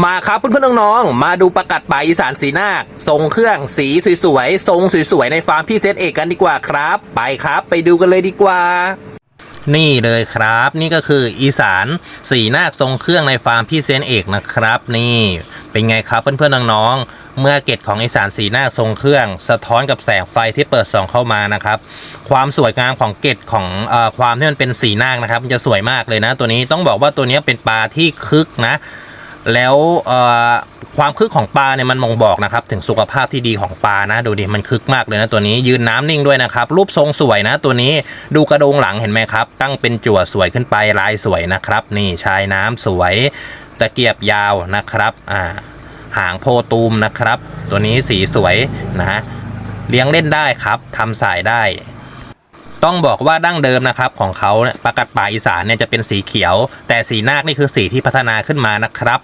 มาครับเพื่อนๆน้องๆมาดูประกัดป่าอีสานสีนาคทรงเครื่องสีสวยๆทรงสวยๆในฟาร์มพี่เซตเอกกันดีกว่าครับ ไปครับไปดูกันเลยดีกว่า นี่เลยครับ นี่ก็คืออีสานสีนาคทรงเครื่องในฟาร์มพี่เซนเอกนะครับ นี่เป็นไงครับเพื่อนๆน้องๆเมื่อเกตของอีสานสีนาคทรงเครื่อง สะท้อนกับแสงไฟที่เปิดส่องเข้ามานะครับ ความสวยงามของเกตของออความที่มันเป็นสีนาคนะครับมันจะสวยมากเลยนะ ตัวนี้ต้องบอกว่าตัวนี้เป็นปลาที่คึกนะ แล้วความคึกของปลาเนี่ยมันมองบอกนะครับถึงสุขภาพที่ดีของปลานะ ดูดิมันคึกมากเลยนะตัวนี้ยืนน้ำนิ่งด้วยนะครับ รูปทรงสวยนะตัวนี้ดูกระโดงหลังเห็นไหมครับ ตั้งเป็นจั่วสวยขึ้นไปลายสวยนะครับ นี่ชายน้ำสวยตะเกียบยาวนะครับอ่าหางโพตูมนะครับ ตัวนี้สีสวยนะฮะเลี้ยงเล่นได้ครับทำสายได้ ต้องบอกว่าดั้งเดิมนะครับของเขาปลากัดป่าอีสานเนี่ยจะเป็นสีเขียว แต่สีนาคนี่คือสีที่พัฒนาขึ้นมานะครับ